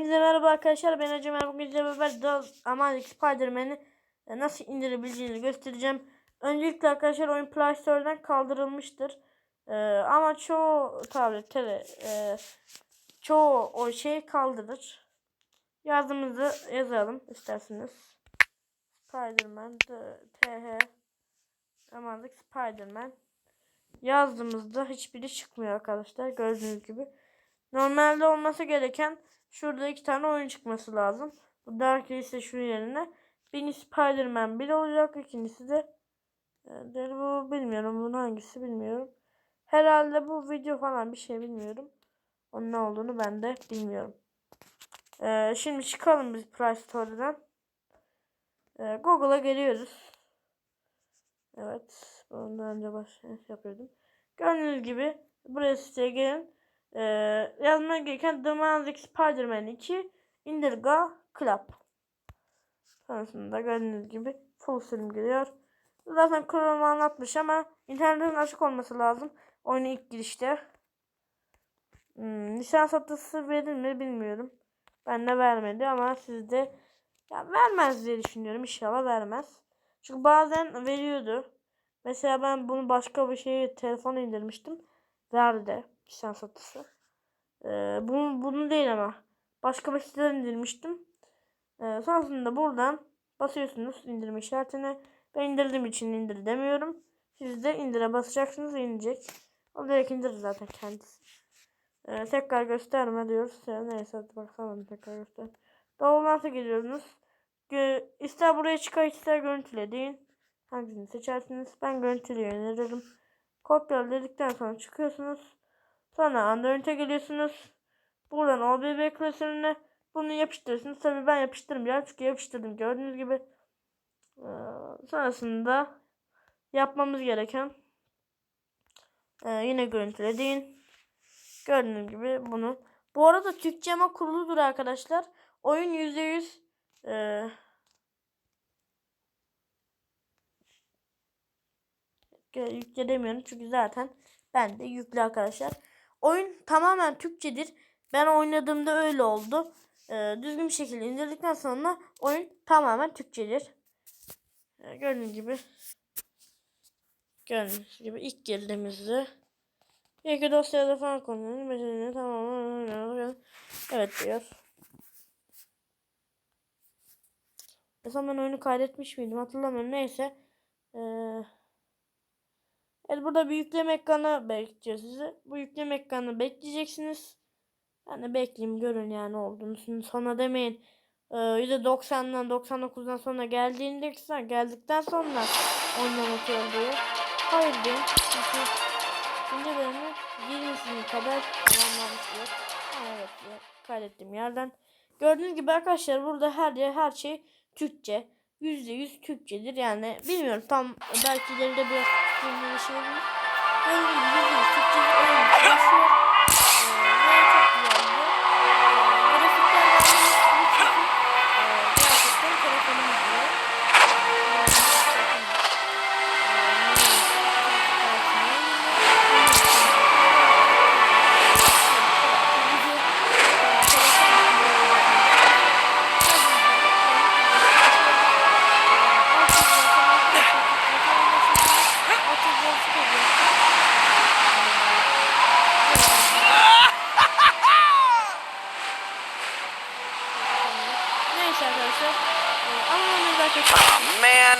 Hepinize merhaba arkadaşlar ben Ecem bugün sizlerle beraber Dal Amanik Spider-Man'i e, nasıl indirebileceğini göstereceğim. Öncelikle arkadaşlar oyun Play Store'dan kaldırılmıştır. Ee, ama çoğu tabletlere e, çoğu o şey kaldırır. Yazımızı yazalım isterseniz. Spider-Man TH Amanik Spider-Man yazdığımızda hiçbiri çıkmıyor arkadaşlar gördüğünüz gibi. Normalde olması gereken şurada iki tane oyun çıkması lazım. Bu Dark ise şu yerine. Biri Spider-Man 1 olacak. ikincisi de e, de bu bilmiyorum. Bunun hangisi bilmiyorum. Herhalde bu video falan bir şey bilmiyorum. Onun ne olduğunu ben de bilmiyorum. Ee, şimdi çıkalım biz Play Store'dan. Ee, Google'a geliyoruz. Evet. Ondan önce baş yapıyordum. Gördüğünüz gibi buraya siteye gelin. Ee, yazmaya gereken The Magic Spider-Man 2 Indirga Club. Sonrasında gördüğünüz gibi full sürüm geliyor. Zaten Chrome anlatmış ama internetin açık olması lazım. Oyuna ilk girişte. Hmm, nişan satısı verir mi bilmiyorum. Ben de vermedi ama sizde ya vermez diye düşünüyorum. İnşallah vermez. Çünkü bazen veriyordu. Mesela ben bunu başka bir şeye telefon indirmiştim. Verdi nişan satısı. Ee, bunu, bunu değil ama. Başka bir siteden indirmiştim. Ee, sonrasında buradan basıyorsunuz indirme işaretine. Ben indirdiğim için indir demiyorum. Siz de indire basacaksınız inecek. O direkt indirir zaten kendisi. Ee, tekrar gösterme diyoruz. Ya, neyse hadi bakalım tekrar göster. Download'a geliyorsunuz. Gö ister buraya çıkar ister görüntüle deyin. Hangisini seçersiniz? Ben görüntüleyi öneririm. Kopyala dedikten sonra çıkıyorsunuz. Sonra Android'e geliyorsunuz. Buradan OBB klasörüne bunu yapıştırırsınız. Tabii ben yapıştırmayacağım çünkü yapıştırdım gördüğünüz gibi. Ee, sonrasında yapmamız gereken e, yine görüntüle deyin. Gördüğünüz gibi bunu. Bu arada Türkçe ama kuruludur arkadaşlar. Oyun %100 e, yükle demiyorum çünkü zaten ben de yüklü arkadaşlar. Oyun tamamen Türkçedir. Ben oynadığımda öyle oldu. Ee, düzgün bir şekilde indirdikten sonra oyun tamamen Türkçedir. Ee, gördüğünüz gibi gördüğünüz gibi ilk girdiğimizde İlk dosyada falan konuyoruz. Mesela tamam. Evet diyor. Mesela ben oyunu kaydetmiş miydim hatırlamıyorum. Neyse. Ee, evet burada bir yükleme ekranı bekliyor sizi. Bu yükleme ekranı bekleyeceksiniz. De bekleyeyim görün yani olduğunu. Sonra demeyin. Ee, %90'dan 99'dan sonra geldiğinde geldikten sonra oynamak diyor. Hayır diyor. Çünkü Şimdi bölümü 20'sine kadar tamamlamışlar. Evet ya, kaydettiğim yerden. Gördüğünüz gibi arkadaşlar burada her yer her şey Türkçe. %100 Türkçedir yani bilmiyorum tam belki ileride biraz Bir şey gibi %100 Türkçedir. Oyun başlıyor. Ee, ve çok güzeldi. Neyse arkadaşlar. Ee, Ama arkadaşlar. Man,